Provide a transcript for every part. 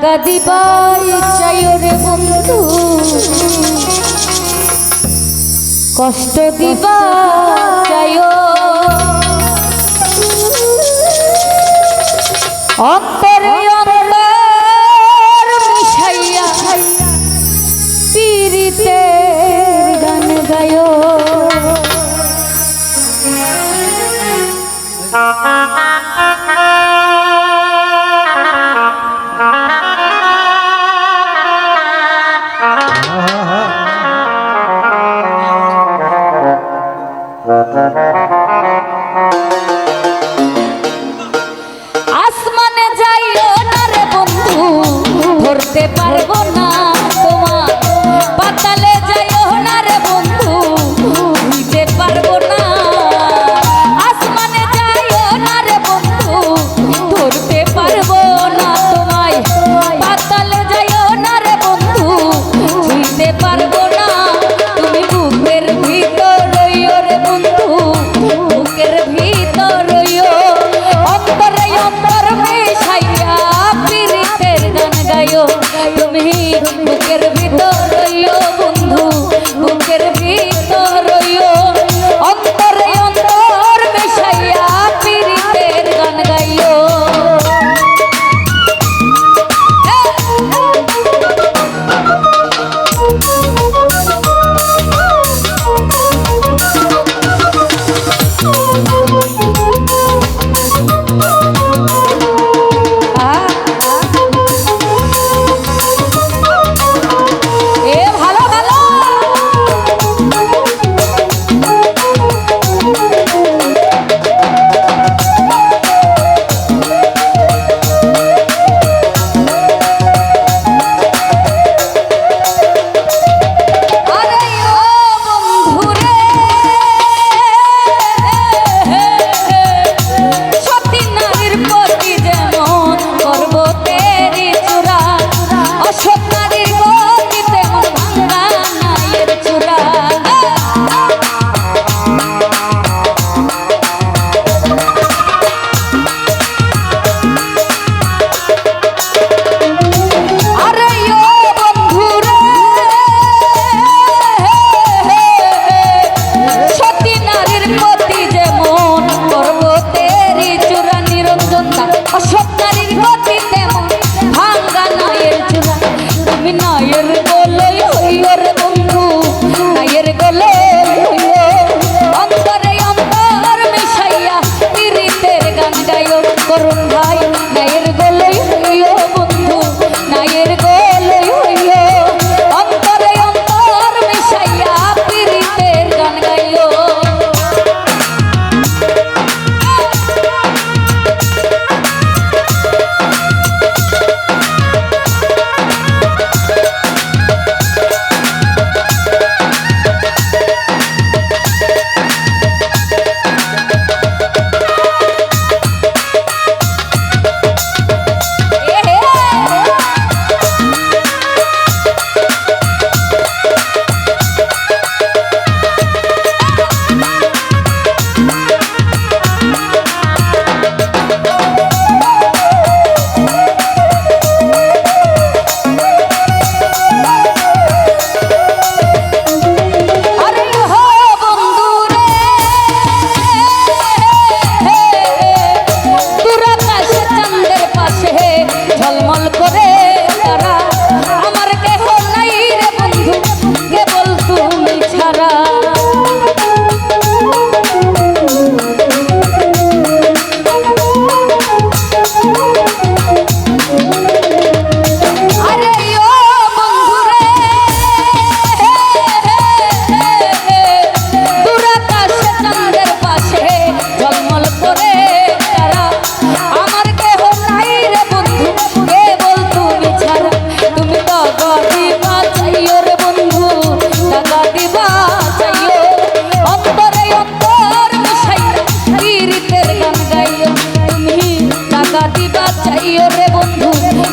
লাগা দিবার চাইও রে বন্ধু। কষ্ট দিবা চাইও অন্তরে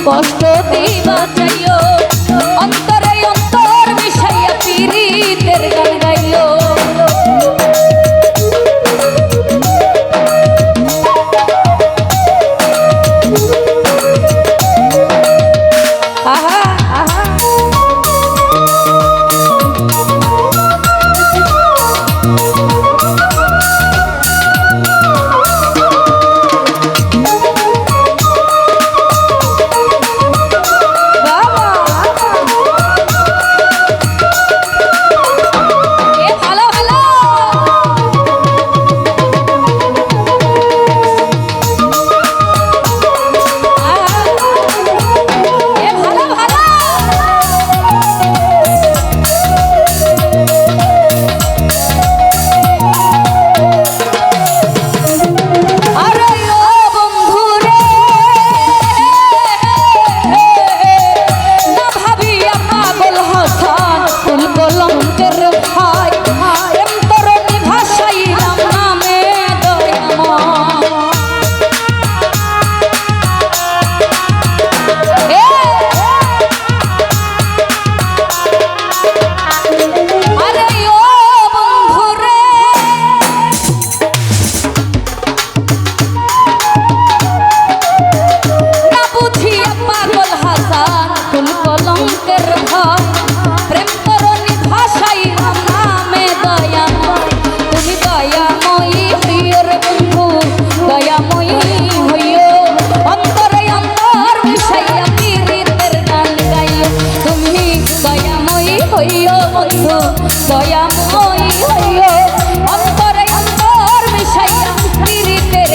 কষ্ট দিবা। হইও দয়াময় হইও অন্তরে অন্তর মিশাইয়া পীড়িতের